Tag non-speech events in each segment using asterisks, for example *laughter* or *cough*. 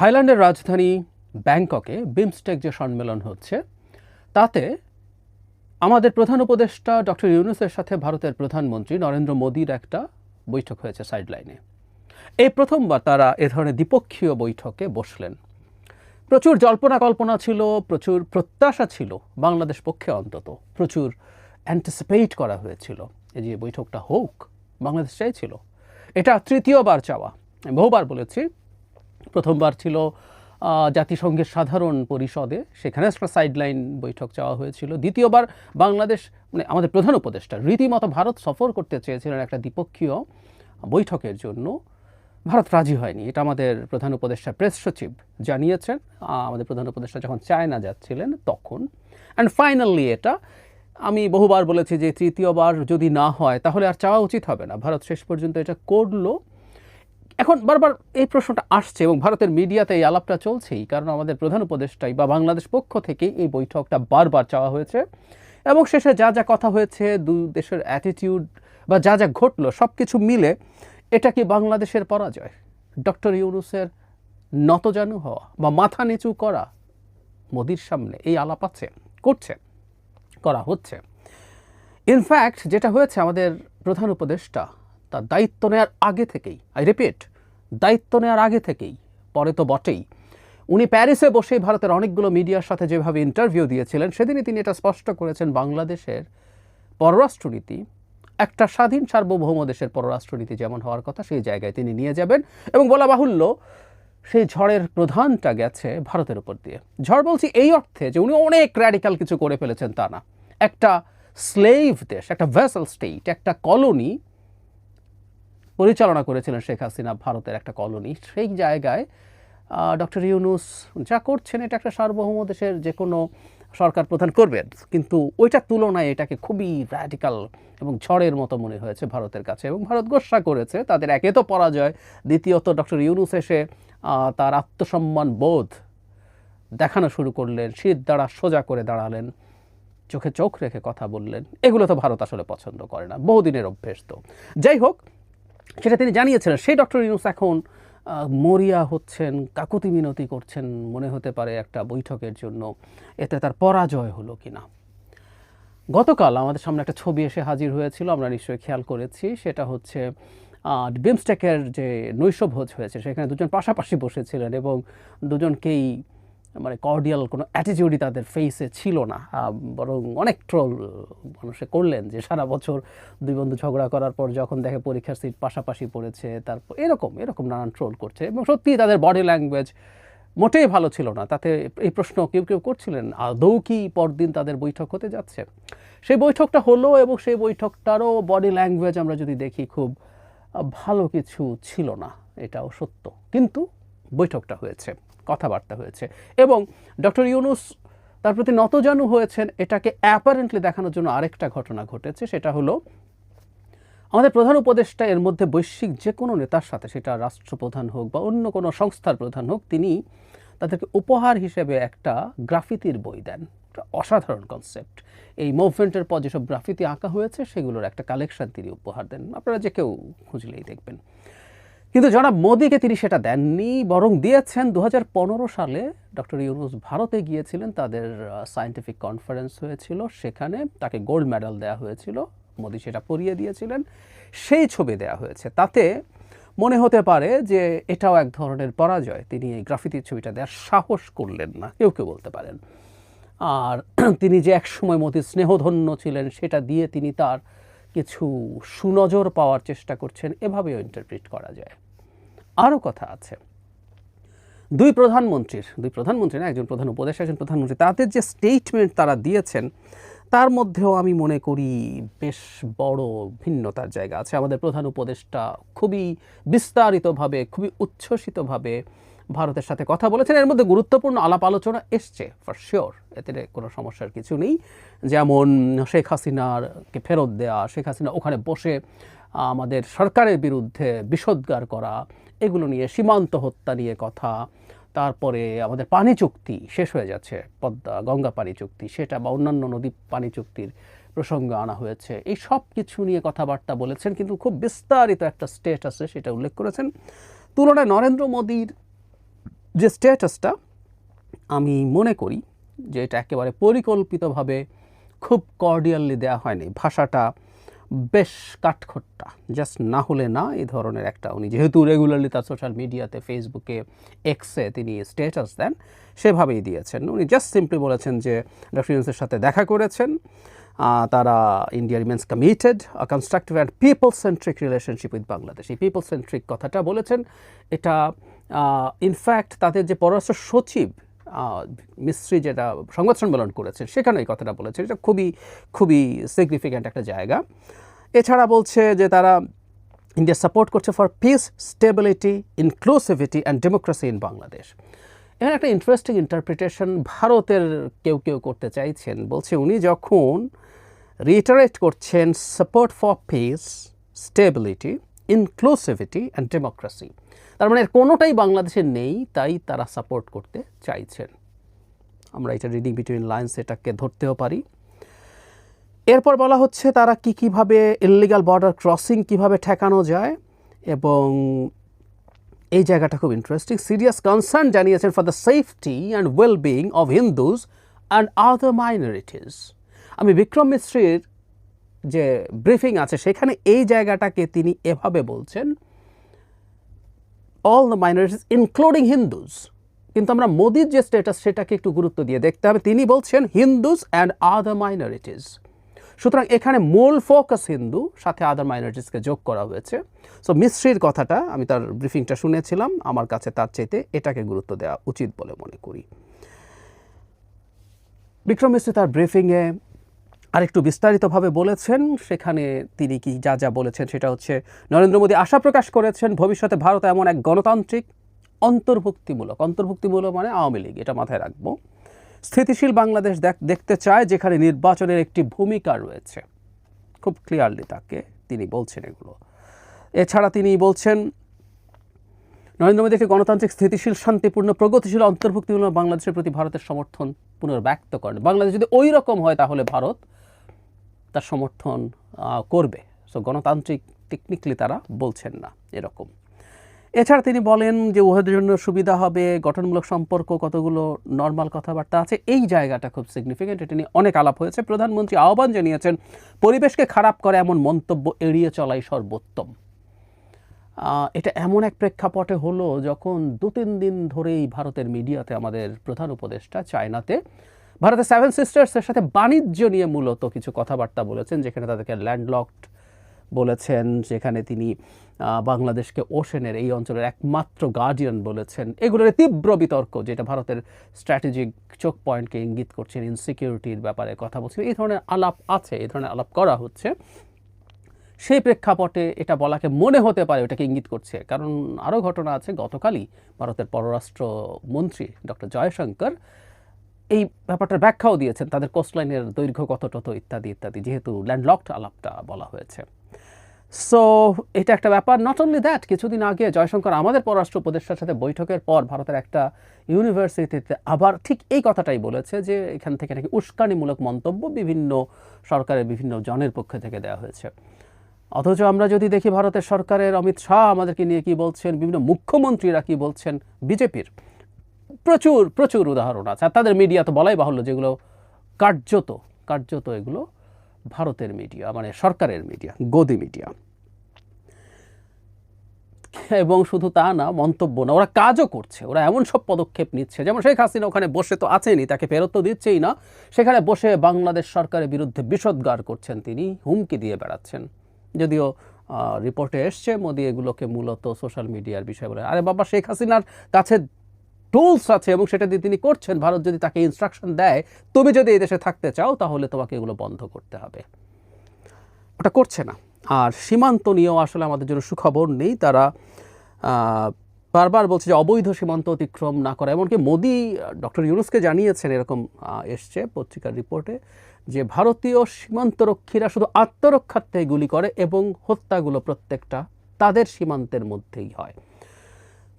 থাইল্যান্ডের রাজধানী ব্যাংককে বিমস্টেক যে সম্মেলন হচ্ছে, তাতে আমাদের প্রধান উপদেষ্টা ডক্টর ইউনুসের সাথে ভারতের প্রধানমন্ত্রী নরেন্দ্র মোদীর একটা বৈঠক হয়েছে সাইডলাইনে এই প্রথমবার তারা এ ধরনের দ্বিপক্ষীয় বৈঠকে বসলেন। প্রচুর জল্পনা কল্পনা ছিল, প্রচুর প্রত্যাশা ছিল বাংলাদেশ পক্ষে অন্তত। প্রচুর অ্যান্টিসিপেট করা হয়েছিল এই যে বৈঠকটা হোক, বাংলাদেশ চাইছিল। এটা তৃতীয়বার চাওয়া। বহুবার বলেছি প্রথমবার ছিল জাতিসংঘের সাধারণ পরিষদে। সেখানে একটা সাইডলাইন বৈঠক চাওয়া হয়েছিল। দ্বিতীয়বার বাংলাদেশ মানে আমাদের প্রধান উপদেষ্টা রীতিমতো ভারত সফর করতে চেয়েছিলেন একটা দ্বিপক্ষীয় বৈঠকের জন্য। ভারত রাজি হয়নি, এটা আমাদের প্রধান উপদেষ্টা প্রেস সচিব জানিয়েছেন। আমাদের প্রধান উপদেষ্টা যখন চায়না যাচ্ছিলেন তখন। অ্যান্ড ফাইনালি এটা, আমি বহুবার বলেছি যে তৃতীয়বার যদি না হয়, তাহলে আর চাওয়া উচিত হবে না। ভারত শেষ পর্যন্ত এটা করল। এখন বারবার এই প্রশ্নটা আসছে এবং ভারতের মিডিয়াতে এই আলাপটা চলছেই, কারণ আমাদের প্রধান উপদেষ্টাই বা বাংলাদেশ পক্ষ থেকে এই বৈঠকটা বারবার চাওয়া হয়েছে এবং শেষে যা যা কথা হয়েছে, দু দেশের অ্যাটিটিউড বা যা যা ঘটলো সব কিছু মিলে এটা কি বাংলাদেশের পরাজয়? ডক্টর ইউনুসের নতজানু হওয়া বা মাথা নিচু করা মোদির সামনে এই আলাপ আছে, করছে, করা হচ্ছে। ইনফ্যাক্ট যেটা হয়েছে আমাদের প্রধান উপদেষ্টা, তার দায়িত্ব নেওয়ার আগে থেকেই আই রিপিট দায়িত্ব নেওয়ার আগে থেকেই, পরে তো বটেই। উনি প্যারিসে বসেই ভারতের অনেকগুলো মিডিয়ার সাথে যেভাবে ইন্টারভিউ দিয়েছিলেন, সেদিনই তিনি এটা স্পষ্ট করেছেন, বাংলাদেশের পররাষ্ট্রনীতি, একটা স্বাধীন সার্বভৌম দেশের পররাষ্ট্রনীতি যেমন হওয়ার কথা, সেই জায়গায় তিনি নিয়ে যাবেন এবং বলা বাহুল্য, সেই ঝড়ের প্রধানটা গেছে ভারতের উপর দিয়ে। ঝড় বলছি এই অর্থে যে উনি অনেক র্যাডিক্যাল কিছু করে ফেলেছেন তা না। একটা স্লেভ দেশ, একটা ভেসেল স্টেট একটা কলোনি পরিচালনা করেছিলেন শেখ হাসিনা ভারতের একটা কলোনি। সেই জায়গায় ডক্টর ইউনুস যা করছেন, এটা একটা সার্বভৌম দেশের যে কোনো সরকার প্রধান করবেন। কিন্তু ওইটার তুলনায় এটাকে খুবই র্যাডিক্যাল এবং ঝড়ের মতো মনে হয়েছে ভারতের কাছে। এবং ভারত গোসা করেছে, তাদের একে তো পরাজয়, দ্বিতীয়ত ডক্টর ইউনুস এসে তার আত্মসম্মান বোধ দেখানো শুরু করলেন, শীত দ্বারা সোজা করে দাঁড়ালেন, চোখে চোখ রেখে কথা বললেন। এগুলো তো ভারত আসলে পছন্দ করে না, বহুদিনের অভ্যেস তো। যাই হোক সেটা তিনি জানিয়েছিলেন। সেই ডক্টর ইউনুস এখন মরিয়া হচ্ছেন, কাকুতি মিনতি করছেন মনে হতে পারে একটা বৈঠকের জন্য। এতে তার পরাজয় হলো কিনা? গতকাল আমাদের সামনে একটা ছবি এসে হাজির হয়েছিল, আমরা নিশ্চয়ই খেয়াল করেছি। সেটা হচ্ছে বিমস্টেকের যে নৈশভোজ হয়েছে, সেখানে দুজন পাশাপাশি বসেছিলেন এবং দুজনকেই মানে কর্ডিয়াল কোনো অ্যাটিটিউডই তাদের ফেসে ছিল না। বরং অনেক ট্রোল মানুষে করলেন যে সারা বছর দুই বন্ধু ঝগড়া করার পর যখন দেখে পরীক্ষার সিট পাশাপাশি পড়েছে, তারপর এরকম এরকম নানান ট্রোল করছে। এবং সত্যিই তাদের বডি ল্যাঙ্গুয়েজ মোটেই ভালো ছিল না। তাতে এই প্রশ্ন কেউ কেউ করছিলেন, আদৌ কি পরদিন তাদের বৈঠক হতে যাচ্ছে? সেই বৈঠকটা হলো এবং সেই বৈঠকটারও বডি ল্যাঙ্গুয়েজ আমরা যদি দেখি, খুব ভালো কিছু ছিল না, এটাও সত্য। কিন্তু বৈঠকটা হয়েছে। কথাবার্তা হয়েছে। এবং ডক্টর ইউনুস তার প্রতি নতজানু হয়েছেন, এটাকে অ্যাপারেন্টলি দেখানোর জন্য আরেকটা ঘটনা ঘটেছে, সেটা হলো আমাদের প্রধান উপদেষ্টা, এর মধ্যে বৈশ্বিক যে কোনো নেতার সাথে, সেটা রাষ্ট্রপ্রধান হোক বা অন্য কোনো সংস্থার প্রধান হোক, তিনি তাদেরকে উপহার হিসেবে একটা গ্রাফিতির বই দেন। অসাধারণ কনসেপ্ট এই মুভমেন্টের পর যেসব গ্রাফিতি আঁকা হয়েছে, সেগুলোর একটা কালেকশন তিনি উপহার দেন। আপনারা যে কেউ খুঁজলেই দেখবেন। কিন্তু জনাব মোদীকে তিনি সেটা দেননি, বরং দিয়েছেন। দু হাজার পনেরো সালে ডক্টর ইউনুস ভারতে গিয়েছিলেন, তাদের সায়েন্টিফিক কনফারেন্স হয়েছিল। সেখানে তাকে গোল্ড মেডাল দেওয়া হয়েছিল। মোদী সেটা পরিয়ে দিয়েছিলেন। সেই ছবি দেওয়া হয়েছে। তাতে মনে হতে পারে যে এটাও এক ধরনের পরাজয়। তিনি এই গ্রাফিতির ছবিটা দেওয়ার সাহস করলেন না, কেউ কেউ বলতে পারেন। আর *clears throat* তিনি যে একসময় মতির স্নেহধন্য ছিলেন, সেটা দিয়ে তিনি তার কিছু সুনজর পাওয়ার চেষ্টা করছেন, এভাবেও ইন্টারপ্রিট করা যায়। আরও কথা আছে। দুই প্রধানমন্ত্রীর, দুই প্রধানমন্ত্রী না, একজন প্রধান উপদেষ্টা, একজন প্রধানমন্ত্রী তাদের যে স্টেটমেন্ট তারা দিয়েছেন, তার মধ্যেও আমি মনে করি বেশ বড় ভিন্নতার জায়গা আছে। আমাদের প্রধান উপদেষ্টা খুবই বিস্তারিতভাবে, খুবই উচ্ছ্বসিতভাবে ভারতের সাথে কথা বলেছেন। এর মধ্যে গুরুত্বপূর্ণ আলাপ আলোচনা এসছে ফর শিওর এতে কোনো সমস্যার কিছু নেই। যেমন শেখ হাসিনারকে ফেরত দেওয়া শেখ হাসিনা ওখানে বসে আমাদের সরকারের বিরুদ্ধে বিষোদ্গার করা, এগুলো নিয়ে সীমান্ত হত্যা নিয়ে কথা, তারপরে আমাদের পানি চুক্তি শেষ হয়ে যাচ্ছে, পদ্মা, গঙ্গা পানি চুক্তি, সেটা বা অন্যান্য নদী পানি চুক্তির প্রসঙ্গ আনা হয়েছে। এই সব কিছু নিয়ে কথাবার্তা বলেছেন, কিন্তু খুব বিস্তারিত একটা স্টেট আছে সেটা উল্লেখ করেছেন। তুলনায় নরেন্দ্র মোদীর যে স্ট্যাটাসটা আমি মনে করি যে এটা একেবারে পরিকল্পিতভাবে খুব কর্ডিয়ালি দেওয়া হয়নি। ভাষাটা বেশ কাঠখোট্টা। জাস্ট না হলে না এই ধরনের একটা উনি যেহেতু রেগুলারলি তার সোশ্যাল মিডিয়াতে ফেসবুকে এক্সে তিনি স্ট্যাটাস দেন, সেভাবেই দিয়েছেন। উনি জাস্ট সিম্পলি বলেছেন যে ডক্টর সাথে দেখা করেছেন। তারা India remains committed constructive and people centric relationship with Bangladesh এই পিপল সেন্ট্রিক কথাটা বলেছেন। এটা ইনফ্যাক্ট তাদের যে পররাষ্ট্র সচিব মিস্ত্রি যেটা সংবাদ সম্মেলন করেছেন, সেখানে এই কথাটা বলেছে এটা খুবই খুবই সিগনিফিক্যান্ট একটা জায়গা। এছাড়া বলছে যে তারা ইন্ডিয়া সাপোর্ট করছে for peace stability inclusivity and democracy in Bangladesh এখানে একটা ইন্টারেস্টিং ইন্টারপ্রিটেশন ভারতের কেউ কেউ করতে চাইছেন। বলছে উনি যখন রিটারেট করছেন support for peace stability inclusivity and democracy তার মানে কোনোটাই বাংলাদেশে নেই, তাই তারা সাপোর্ট করতে চাইছেন। আমরা এটা রিডিং বিটুইন লাইন্স এটাকে ধরতেও পারি। এরপর বলা হচ্ছে তারা কি কীভাবে ইলিগাল বর্ডার ক্রসিং কীভাবে ঠেকানো যায় এবং এই জায়গাটা খুব ইন্টারেস্টিং সিরিয়াস কনসার্ন জানিয়েছেন for the safety and well being of Hindus and other minorities আমি বিক্রম মিশ্রির যে ব্রিফিং আছে, সেখানে এই জায়গাটাকে তিনি এভাবে বলছেন all the minorities including Hindus কিন্তু আমরা মোদির যে স্ট্যাটাস সেটাকে একটু গুরুত্ব দিয়ে দেখতে হবে। তিনি বলছেন হিন্দুজ অ্যান্ড আদার মাইনরিটিস সুতরাং এখানে মূল ফোকাস হিন্দু, সাথে আদার মাইনরিটিসকে যোগ করা হয়েছে। সো মিশ্রির কথাটা আমি তার ব্রিফিংটা শুনেছিলাম। আমার কাছে তার চাইতে এটাকে গুরুত্ব দেওয়া উচিত বলে মনে করি। বিক্রম মিশ্রি তার ব্রিফিংয়ে আরেকটু বিস্তারিতভাবে বলেছেন, সেখানে তিনি কি যা যা বলেছেন সেটা হচ্ছে, নরেন্দ্র মোদী আশা প্রকাশ করেছেন, ভবিষ্যতে ভারত এমন এক গণতান্ত্রিক, অন্তর্ভুক্তিমূলক অন্তর্ভুক্তিমূলক মানে আওয়ামী লীগ, এটা মাথায় রাখব। স্থিতিশীল বাংলাদেশ দেখ- দেখতে চায়, যেখানে নির্বাচনের একটি ভূমিকা রয়েছে। খুব ক্লিয়ারলি তাকে তিনি বলছেন এগুলো। এছাড়া তিনি বলছেন, নরেন্দ্র মোদীকে গণতান্ত্রিক, স্থিতিশীল, শান্তিপূর্ণ, প্রগতিশীল, অন্তর্ভুক্তিমূলক বাংলাদেশের প্রতি ভারতের সমর্থন পুনর্ব্যক্ত করেন। বাংলাদেশ যদি ওই রকম হয় তাহলে ভারত তার সমর্থন করবে। সো গণতান্ত্রিক টেকনিক্যালি তারা বলছেন না এরকম। এছাড়া তিনি বলেন যে উভয়ের জন্য সুবিধা হবে, গঠনমূলক সম্পর্ক, কতগুলো নর্মাল কথাবার্তা আছে, এই জায়গাটা খুব সিগনিফিকেন্ট এটা নিয়ে অনেক আলাপ হয়েছে। প্রধানমন্ত্রী আহ্বান জানিয়েছেন, পরিবেশকে খারাপ করে এমন মন্তব্য এড়িয়ে চলাই সর্বোত্তম। এটা এমন এক প্রেক্ষাপটে হলো যখন দু তিন দিন ধরেই ভারতের মিডিয়াতে আমাদের প্রধান উপদেষ্টা চায়নাতে ভারতের সেভেন সিস্টার্সের সাথে বাণিজ্য নিয়ে মূলত কিছু কথাবার্তা বলেছেন, যেখানে তাদেরকে ল্যান্ডলকড বলেছেন, যেখানে তিনি বাংলাদেশকে ওশেনের এই অঞ্চলের একমাত্র গার্ডিয়ান বলেছেন। এগুলোর তীব্র বিতর্ক যেটা ভারতের স্ট্র্যাটেজিক চোখ পয়েন্টকে ইঙ্গিত করছেন ইনসিকিউরিটির ব্যাপারে কথা বলছেন, এই ধরনের আলাপ আছে, এই ধরনের আলাপ করা হচ্ছে। সেই প্রেক্ষাপটে এটা বলাকে মনে হতে পারে, ওটাকে ইঙ্গিত করছে। কারণ আরও ঘটনা আছে, গতকালই ভারতের পররাষ্ট্র মন্ত্রী ডক্টর জয়শঙ্কর এই ব্যাপারটার ব্যাখ্যাও দিয়েছেন, তাদের কোস্টলাইনের দৈর্ঘ্য কত টত ইত্যাদি ইত্যাদি, যেহেতু ল্যান্ডলকড আলাপটা বলা হয়েছে। সো এটা একটা ব্যাপার। নট অনলি দ্যাট কিছুদিন আগে জয়শঙ্কর আমাদের পররাষ্ট্র উপদেষ্টার সাথে বৈঠকের পর ভারতের একটা ইউনিভার্সিটিতে আবার ঠিক এই কথাটাই বলেছে যে, এখান থেকে নাকি উস্কানিমূলক মন্তব্য বিভিন্ন সরকারের বিভিন্ন জনের পক্ষ থেকে দেওয়া হয়েছে। অথচ আমরা যদি দেখি ভারতের সরকারের অমিত শাহ, আমাদেরকে নিয়ে কি বলছেন? বিভিন্ন মুখ্যমন্ত্রীরা কি বলছেন? বিজেপির প্রচুর প্রচুর উদাহরণ আছে। আর তাদের মিডিয়া তো বলাই বাহুল্য যেগুলো কার্যত কার্যত এগুলো ভারতের মিডিয়া মানে সরকারের মিডিয়া গদি মিডিয়া এবং শুধু তা না, মন্তব্য না, ওরা কাজও করছে, ওরা এমন সব পদক্ষেপ নিচ্ছে। যেমন শেখ হাসিনা ওখানে বসে তো আছেনই, তাকে ফেরত তো দিচ্ছেই না। সেখানে বসে বাংলাদেশ সরকারের বিরুদ্ধে বিষোদ্গার করছেন তিনি, হুমকি দিয়ে বেড়াচ্ছেন। যদিও রিপোর্টে এসছে, মোদি এগুলোকে মূলত সোশ্যাল মিডিয়ার বিষয় বলে। আরে বাবা, শেখ হাসিনার কাছে টুলস আছে এবং সেটা দিয়ে তিনি করছেন। ভারত যদি তাকে ইনস্ট্রাকশন দেয়, তুমি যদি এই দেশে থাকতে চাও, তাহলে তোমাকে এগুলো বন্ধ করতে হবে। ওটা করছে না। আর সীমান্ত নিয়েও আসলে আমাদের জন্য সুখবর নেই। তারা বারবার বলছে যে অবৈধ সীমান্ত অতিক্রম না করা। এমনকি মোদি, ডক্টর ইউনুসকে জানিয়েছেন, এরকম এসছে পত্রিকার রিপোর্টে, যে ভারতীয় সীমান্তরক্ষীরা শুধু আত্মরক্ষার্থে গুলি করে এবং হত্যাগুলো প্রত্যেকটা তাদের সীমান্তের মধ্যেই হয়।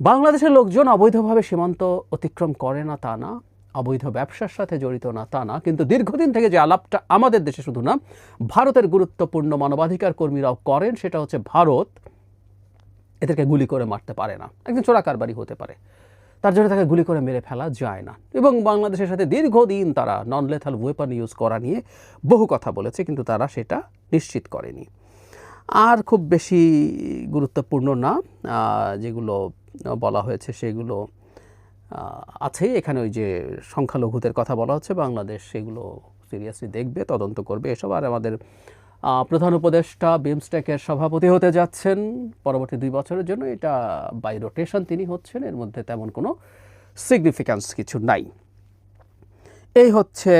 বাংলাদেশের লোকজন অবৈধভাবে সীমান্ত অতিক্রম করে না তা না, অবৈধ ব্যবসার সাথে জড়িত না তা না, কিন্তু দীর্ঘদিন থেকে যে আলাপটা আমাদের দেশে শুধু না, ভারতের গুরুত্বপূর্ণ মানবাধিকার কর্মীরাও করেন, সেটা হচ্ছে ভারত। এদেরকে গুলি করে মারতে পারে না। একজন চোরাকারবারি হতে পারে। তার জন্য তাকে গুলি করে মেরে ফেলা যায় না। এবং বাংলাদেশের সাথে দীর্ঘদিন তারা নন লেথাল ওয়েপন ইউজ করা নিয়ে বহু কথা বলেছে, কিন্তু তারা সেটা নিশ্চিত করেনি। আর খুব বেশি গুরুত্বপূর্ণ না যেগুলো বলা হয়েছে সেগুলো আছে এখানে ওই যে সংখ্যালঘুদের কথা বলা হচ্ছে, বাংলাদেশ সেগুলো সিরিয়াসলি দেখবে, তদন্ত করবে এসব। আর আমাদের প্রধান উপদেষ্টা বিমস্টেকের সভাপতি হতে যাচ্ছেন। পরবর্তী দুই বছরের জন্য এটা বাই রোটেশন তিনি হচ্ছেন, এর মধ্যে তেমন কোনো সিগনিফিক্যান্স কিছু নাই। এই হচ্ছে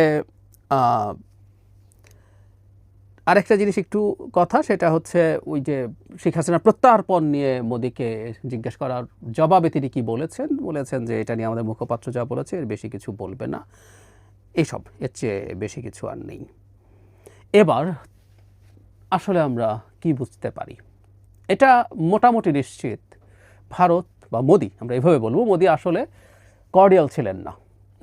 আরেকটা জিনিস একটু কথা, সেটা হচ্ছে ওই যে শেখ হাসিনার প্রত্যার্পণ নিয়ে মোদীকে জিজ্ঞেস করার জবাবে তিনি কি বলেছেন? বলেছেন যে এটা নিয়ে আমাদের মুখপাত্র যা বলেছে, এর বেশি কিছু বলবে না। এইসব এর চেয়ে বেশি কিছু আর নেই। এবার আসলে আমরা কি বুঝতে পারি? এটা মোটামুটি নিশ্চিত, ভারত বা মোদি, আমরা এভাবে বলব, মোদি আসলে কর্ডিয়াল ছিলেন না।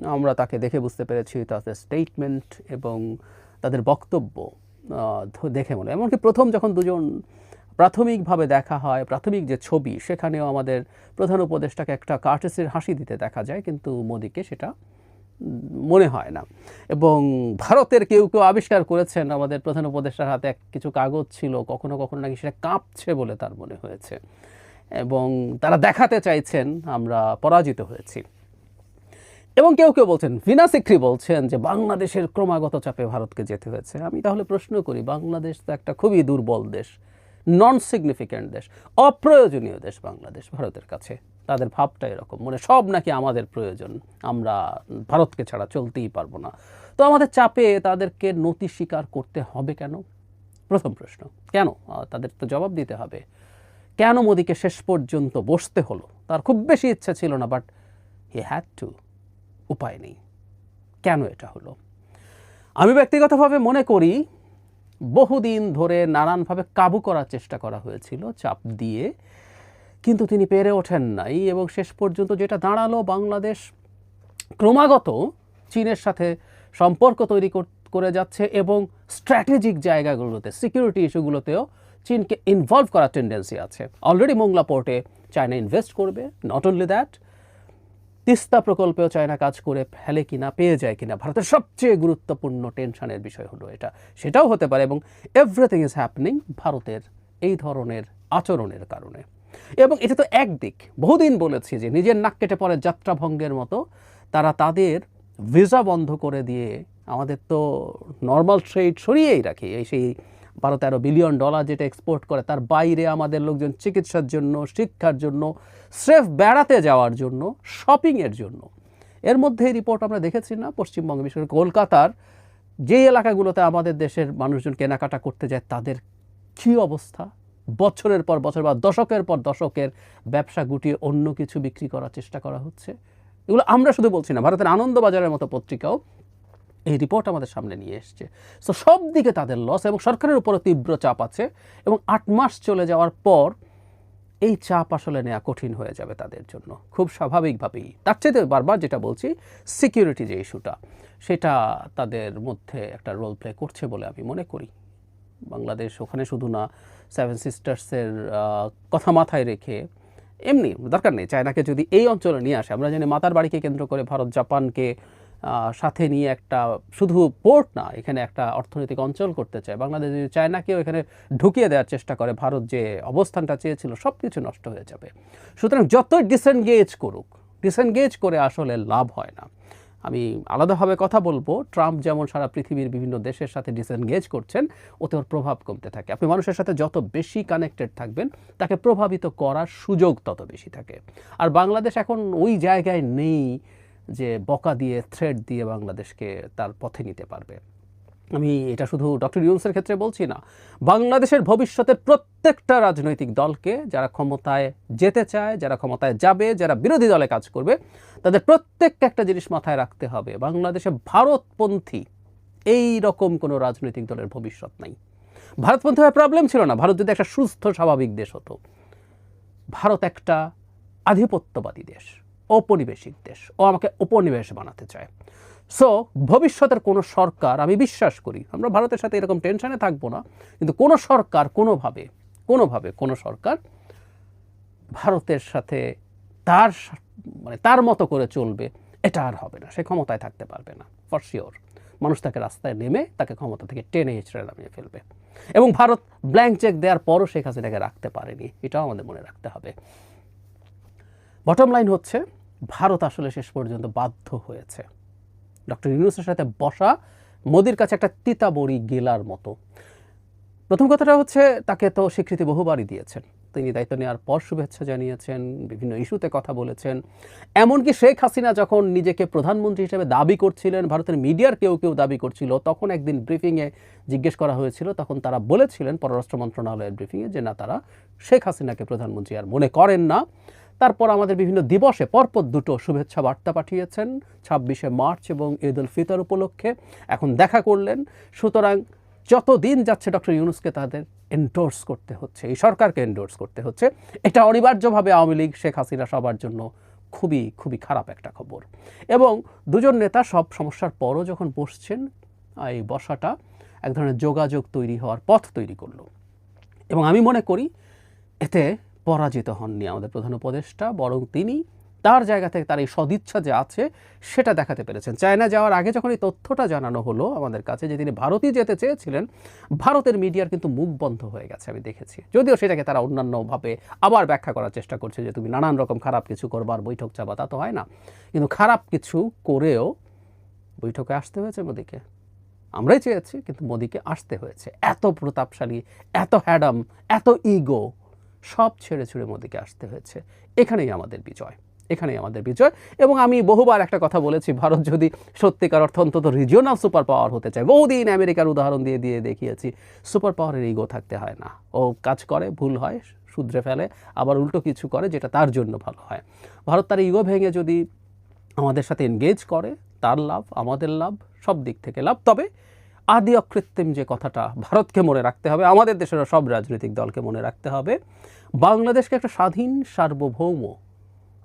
আমরা তাকে দেখে বুঝতে পেরেছি তাদের স্টেটমেন্ট এবং তাদের বক্তব্য। দেখে মনে। এমনকি প্রথম যখন দুজন প্রাথমিকভাবে দেখা হয়, প্রাথমিক যে ছবি, সেখানেও আমাদের প্রধান উপদেষ্টাকে একটা কার্টেসের হাসি দিতে দেখা যায়, কিন্তু মোদিকে সেটা মনে হয় না। এবং ভারতের কেউ কেউ আবিষ্কার করেছেন, আমাদের প্রধান উপদেষ্টার হাতে এক- কিছু কাগজ ছিল, কখনো কখনো নাকি সেটা কাঁপছে বলে তার মনে হয়েছে। এবং তারা দেখাতে চাইছেন, আমরা পরাজিত হয়েছি। এবং কেউ কেউ বলছেন ভিনা সিক্রি বলছেন যে বাংলাদেশের ক্রমাগত চাপে ভারতকে যেতে হয়েছে। আমি তাহলে প্রশ্ন করি, বাংলাদেশ তো একটা খুবই দুর্বল দেশ নন সিগনিফিক্যান্ট দেশ, অপ্রয়োজনীয় দেশ বাংলাদেশ ভারতের কাছে। তাদের ভাবটা এরকম মানে সব নাকি আমাদের প্রয়োজন, আমরা ভারতকে ছাড়া চলতেই পারব না। তো আমাদের চাপে তাদেরকে নতি স্বীকার করতে হবে কেন? প্রথম প্রশ্ন, কেন? তাদের তো জবাব দিতে হবে। কেন মোদিকে শেষ পর্যন্ত বসতে হলো? তার খুব বেশি ইচ্ছা ছিল না বাট হি হ্যাড টু উপায় নেই। কেন এটা হলো? আমি ব্যক্তিগতভাবে মনে করি, বহুদিন ধরে নানানভাবে কাবু করার চেষ্টা করা হয়েছিল, চাপ দিয়ে, কিন্তু তিনি পেরে ওঠেন নাই এবং শেষ পর্যন্ত যেটা দাঁড়াল বাংলাদেশ ক্রমাগত চীনের সাথে সম্পর্ক তৈরি করে যাচ্ছে এবং স্ট্র্যাটেজিক জায়গাগুলোতে, সিকিউরিটি ইস্যুগুলোতেও চীনকে ইনভলভ করার টেন্ডেন্সি আছে। অলরেডি মোংলা পোর্টে চায়না ইনভেস্ট করবে নট অনলি দ্যাট তিস্তা প্রকল্পেও চায়না কাজ করে ফেলে কিনা, পেয়ে যায় কিনা, ভারতের সবচেয়ে গুরুত্বপূর্ণ টেনশনের বিষয় হলো এটা। সেটাও হতে পারে এবং এভরিথিং ইজ হ্যাপনিং ভারতের এই ধরনের আচরণের কারণে। এবং এটা তো একদিক বহুদিন বলেছি যে নিজের নাক কেটে পড়ে যাত্রা ভঙ্গের মতো তারা তাদের ভিসা বন্ধ করে দিয়ে আমাদের তো নর্মাল ট্রেড সরিয়েই রাখি। এই সেই বারো তেরো বিলিয়ন ডলার যেটা এক্সপোর্ট করে, তার বাইরে আমাদের লোকজন চিকিৎসার জন্য, শিক্ষার জন্য, স্রেফ বেড়াতে যাওয়ার জন্য শপিংয়ের জন্য। এর মধ্যে রিপোর্ট আমরা দেখেছি না, পশ্চিমবঙ্গ, বিশেষ করে কলকাতার, যে এলাকাগুলোতে আমাদের দেশের মানুষজন কেনাকাটা করতে যায়, তাদের কী অবস্থা? বছরের পর বছর বা দশকের পর দশকের ব্যবসা গুটিয়ে অন্য কিছু বিক্রি করার চেষ্টা করা হচ্ছে। এগুলো আমরা শুধু বলছি না, ভারতের আনন্দবাজারের মতো পত্রিকাও এই রিপোর্ট আমাদের সামনে নিয়ে এসছে। সো সব দিকে তাদের লস এবং সরকারের উপরে তীব্র চাপ আছে এবং আট মাস চলে যাওয়ার পর এই চাপ আসলে নেওয়া কঠিন হয়ে যাবে তাদের জন্য। খুব স্বাভাবিকভাবেই। তার চেয়ে বারবার যেটা বলছি সিকিউরিটি যে ইস্যুটা সেটা তাদের মধ্যে একটা রোল প্লে করছে বলে আমি মনে করি। বাংলাদেশ ওখানে শুধু না সেভেন সিস্টার্সের কথা মাথায় রেখে এমনি দরকার নেই। চায়নাকে যদি এই অঞ্চলে নিয়ে আসে, আমরা জানি মাতার বাড়িকে কেন্দ্র করে ভারত, জাপানকে সাথে নিয়ে একটা, শুধু পোর্ট না, এখানে একটা অর্থনৈতিক অঞ্চল করতে চায়। বাংলাদেশ যদি চায়নাকেও এখানে ঢুকিয়ে দেওয়ার চেষ্টা করে। ভারত যে অবস্থানটা চেয়েছিল সব কিছু নষ্ট হয়ে যাবে। সুতরাং যতই ডিসেনগেজ করুক ডিসেনগেজ করে আসলে লাভ হয় না। আমি আলাদাভাবে কথা বলব, ট্রাম্প যেমন সারা পৃথিবীর বিভিন্ন দেশের সাথে ডিসেনগেজ করছেন, ওতে ওর প্রভাব কমতে থাকে। আপনি মানুষের সাথে যত বেশি কানেক্টেড থাকবেন, তাকে প্রভাবিত করার সুযোগ তত বেশি থাকে। আর বাংলাদেশ এখন ওই জায়গায় নেই যে বকা দিয়ে থ্রেড দিয়ে বাংলাদেশকে তার পথে নিতে পারবে। আমি এটা শুধু ডক্টর ইউনুসের ক্ষেত্রে বলছি না, বাংলাদেশের ভবিষ্যতের প্রত্যেকটা রাজনৈতিক দলকে যারা ক্ষমতায় যেতে চায়, যারা ক্ষমতায় যাবে, যারা বিরোধী দলে কাজ করবে, তাদের প্রত্যেককে একটা জিনিস মাথায় রাখতে হবে, বাংলাদেশে ভারতপন্থী, এই রকম কোনো রাজনৈতিক দলের ভবিষ্যৎ নাই। ভারতপন্থী হওয়ার প্রবলেম ছিল না, ভারত যদি একটা সুস্থ, স্বাভাবিক দেশ হতো, ভারত একটা আধিপত্যবাদী দেশ। ঔপনিবেশিক দেশ ও আমাকে উপনিবেশ বানাতে চায়। সো ভবিষ্যতের কোনো সরকার, আমি বিশ্বাস করি, আমরা ভারতের সাথে এরকম টেনশনে থাকব না, কিন্তু কোনো সরকার কোনোভাবে কোনোভাবে কোনো সরকার ভারতের সাথে তার মানে তার মতো করে চলবে, এটা আর হবে না। সে ক্ষমতায় থাকতে পারবে না ফর শিওর মানুষ তাকে রাস্তায় নেমে তাকে ক্ষমতা থেকে টেনে হিচড়ে নামিয়ে ফেলবে। এবং ভারত ব্ল্যাঙ্ক চেক দেওয়ার পরও শেখ হাসিনাকে রাখতে পারেনি, এটাও আমাদের মনে রাখতে হবে। বটম লাইন হচ্ছে ভারত আসলে শেষ পর্যন্ত বাধ্য হয়েছে। ডক্টর ইউনুসের সাথে বসা মোদির কাছে একটা তিতা বড়ি গেলার মতো। প্রথম কথাটা হচ্ছে, তাকে তো স্বীকৃতি বহুবারই দিয়েছেন। তিনি দায়িত্ব নেওয়ার পর শুভেচ্ছা জানিয়েছেন, বিভিন্ন ইস্যুতে কথা বলেছেন। এমনকি শেখ হাসিনা যখন নিজেকে প্রধানমন্ত্রী হিসেবে দাবি করছিলেন, ভারতের মিডিয়ার কেউ কেউ দাবি করছিল, তখন একদিন ব্রিফিংয়ে জিজ্ঞেস করা হয়েছিল, তখন তারা বলেছিলেন, পররাষ্ট্র মন্ত্রণালয়ের ব্রিফিংয়ে যে না, তারা শেখ হাসিনাকে প্রধানমন্ত্রী আর মনে করেন না। তারপর আমাদের বিভিন্ন দিবসে পরপর দুটো শুভেচ্ছা বার্তা পাঠিয়েছেন। ছাব্বিশে মার্চ এবং ঈদ উল ফিতর উপলক্ষে এখন দেখা করলেন। সুতরাং যত দিন যাচ্ছে ডক্টর ইউনুসকে তাদের এন্ডোর্স করতে হচ্ছে, এই সরকারকে এন্ডোর্স করতে হচ্ছে, এটা অনিবার্যভাবে আওয়ামী লীগ, শেখ হাসিনা সবার জন্য খুবই খুবই খারাপ একটা খবর। এবং দুজন নেতা সব সমস্যার পরও যখন বসছেন এই বসাটা, এক ধরনের যোগাযোগ তৈরি হওয়ার পথ তৈরি করল। এবং আমি মনে করি এতে পরাজিত হননি আমাদের প্রধান উপদেষ্টা, বরং তিনি তার জায়গা থেকে তার এই সদিচ্ছা যে আছে সেটা দেখাতে পেরেছেন। চায়না যাওয়ার আগে যখন এই তথ্যটা জানানো হলো আমাদের কাছে যে তিনি ভারতই যেতে চেয়েছিলেন, ভারতের মিডিয়ার কিন্তু মুখ বন্ধ হয়ে গেছে, আমি দেখেছি। যদিও সেটাকে তারা অন্যান্যভাবে আবার ব্যাখ্যা করার চেষ্টা করছে যে তুমি নানান রকম খারাপ কিছু করবার বৈঠক চাবা, তা তো হয় না। কিন্তু খারাপ কিছু করেও বৈঠকে আসতে হয়েছে মোদিকে। আমরাই চেয়েছি, কিন্তু মোদীকে আসতে হয়েছে। এত প্রতাপশালী, এত হ্যাডাম, এত ইগো সব ছেড়ে ছুড়ে মোদিকে আসতে হয়েছে। এখানেই আমাদের বিজয়, এখানেই আমাদের বিজয়। এবং আমি বহুবার একটা কথা বলেছি, ভারত যদি সত্যিকার অর্থ অন্তত রিজিওনাল সুপার পাওয়ার হতে চায়, বহুদিন আমেরিকার উদাহরণ দিয়ে দিয়ে দেখিয়েছি সুপার পাওয়ারের ইগো থাকতে হয় না। ও কাজ করে, ভুল হয়, শুধরে ফেলে, আবার উল্টো কিছু করে, যেটা তার জন্য ভালো হয়। ভারত তার ইগো ভেঙে যদি আমাদের সাথে এনগেজ করে, তার লাভ, আমাদের লাভ, সব দিক থেকে লাভ। তবে আদি অকৃত্রিম যে কথাটা ভারতকে মনে রাখতে হবে, আমাদের দেশের সব রাজনৈতিক দলকে মনে রাখতে হবে, বাংলাদেশকে একটা স্বাধীন সার্বভৌম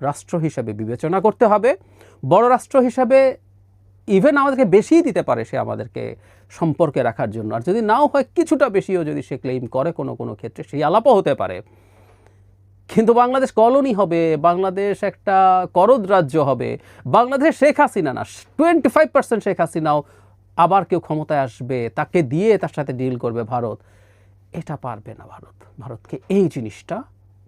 রাষ্ট্র হিসেবে বিবেচনা করতে হবে, বড় রাষ্ট্র হিসাবে ইভেন আমাদেরকে বেশিই দিতে পারে সে আমাদেরকে সম্পর্কে রাখার জন্য। আর যদি নাও হয় কিছুটা বেশিও যদি সে ক্লেম করে কোনো কোনো ক্ষেত্রে সেই আলাপও হতে পারে। কিন্তু বাংলাদেশ কলোনি হবে, বাংলাদেশ একটা করদ রাজ্য হবে বাংলাদেশ শেখ হাসিনা না টোয়েন্টি ফাইভ পার্সেন্ট শেখ হাসিনাও আবার কেউ ক্ষমতায় আসবে, তাকে দিয়ে তার সাথে ডিল করবে ভারত, এটা পারবে না ভারত। ভারতকে এই জিনিসটা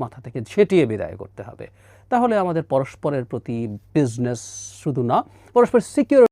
মাথা থেকে ঝেঁটিয়ে বিদায় করতে হবে। তাহলে আমাদের পরস্পরের প্রতি বিজনেস শুধু না পরস্পর সিকিউর